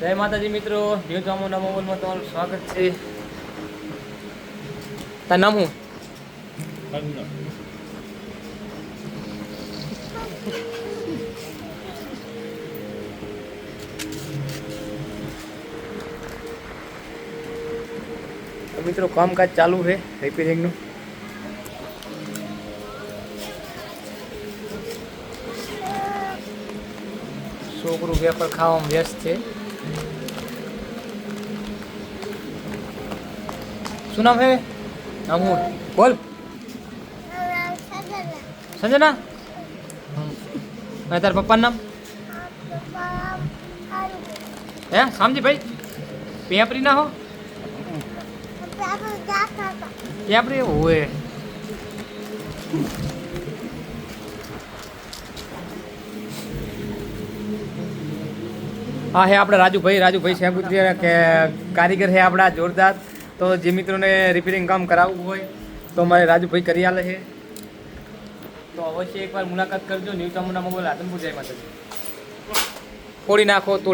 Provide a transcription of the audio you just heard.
જય માતાજી મિત્રો ન્યૂ ચામુંડા મોબાઈલમાં તમારું સ્વાગત છે. તાર નામ હું મિત્રો, કામકાજ ચાલુ છે રિપેરિંગનું છોકરું વેફર ખાવામાં વ્યસ્ત છે. શું નામ હે? નામ હું બોલ. સંજના? અને તાર પપ્પાનું નામ? હે સામજી ભાઈ પેપરી ના હો? પેપરી હોય હા, હે આપણે રાજુભાઈ રાજુભાઈ સાહેબ કે કારીગર છે આપણા જોરદાર. તો જે મિત્રોને રિપેરિંગ કામ કરાવવું હોય, તો અમારે રાજુભાઈ કરી આલે છે તો અવશ્ય એકવાર મુલાકાત કરજો, ન્યૂ ચામુંડા મોબાઈલ આદમપુર જય માતાજી. ફોડી નાખો તો